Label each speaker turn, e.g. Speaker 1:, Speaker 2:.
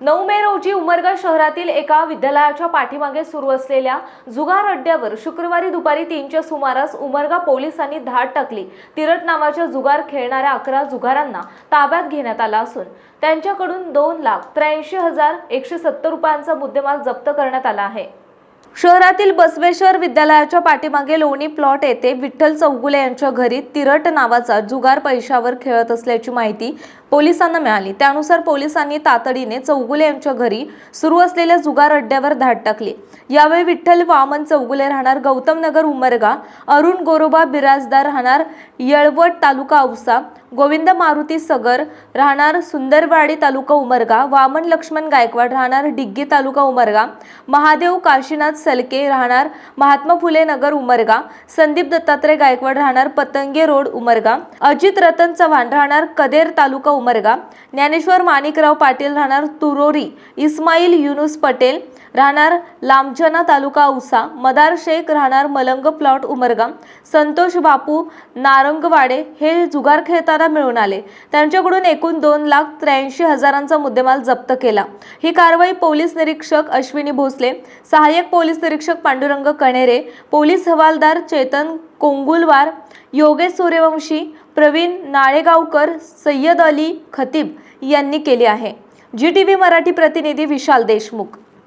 Speaker 1: नऊ मे रोजी उमरगा शहरातील एका विद्यालयाच्या पाठीमागे सुरू असलेल्या जुगार अड्ड्यावर शुक्रवारी दुपारी तीनच्या सुमारास उमरगा पोलिसांनी धाड टाकली. तिरट नावाच्या जुगार खेळणाऱ्या अकरा जुगारांना ताब्यात घेण्यात आला असून त्यांच्याकडून दोन लाख त्र्याऐंशी हजार एकशे सत्तर रुपयांचा मुद्देमाल जप्त करण्यात आला आहे. शहरातील बसवेश्वर विद्यालयाच्या पाठीमागे लोणी प्लॉट येथे विठ्ठल चौगुले यांच्या घरी तिरट नावाचा जुगार पैशावर खेळत असल्याची माहिती पोलिसांना मिळाली. त्यानुसार पोलिसांनी तातडीने चौगुले यांच्या घरी सुरू असलेल्या जुगार अड्ड्यावर धाड टाकली. यावेळी विठ्ठल वामन चौगुले राहणार गौतम नगर उमरगा अरुण गोरोबा बिराजदार राहणार येळवट तालुका औसा गोविंद मारुती सगर राहणार सुंदरवाडी तालुका उमरगा वामन लक्ष्मण गायकवाड राहणार डिग्गी तालुका उमरगा महादेव काशीनाथ सलके राहणार महात्मा फुले नगर उमरगा संदीप दत्तात्रय गायकवाड राहणार पतंगे रोड उमरगा अजित रतन चव्हाण राहणार कदेर तालुका उमरगा ज्ञानेश्वर माणिकराव पाटील राहणार तुरोरी. इस्माईल युनुस पटेल राहणार लांबजना तालुका औसा. मदार शेख राहणार मलंग प्लॉट उमरगा. संतोष बापू नारंगवाडे हे जुगार खेळताना मिळून आले. त्यांच्याकडून एकूण दोन लाख त्र्याऐंशी हजारांचा मुद्देमाल जप्त केला. ही कारवाई पोलीस निरीक्षक अश्विनी भोसले सहाय्यक पोलीस निरीक्षक पांडुरंग कणेरे पोलीस हवालदार चेतन कोंगुलवार योगेश सूर्यवंशी प्रवीण नाळेगावकर सय्यद अली खतीब यांनी केली आहे. जी टी व्ही मराठी प्रतिनिधी विशाल देशमुख.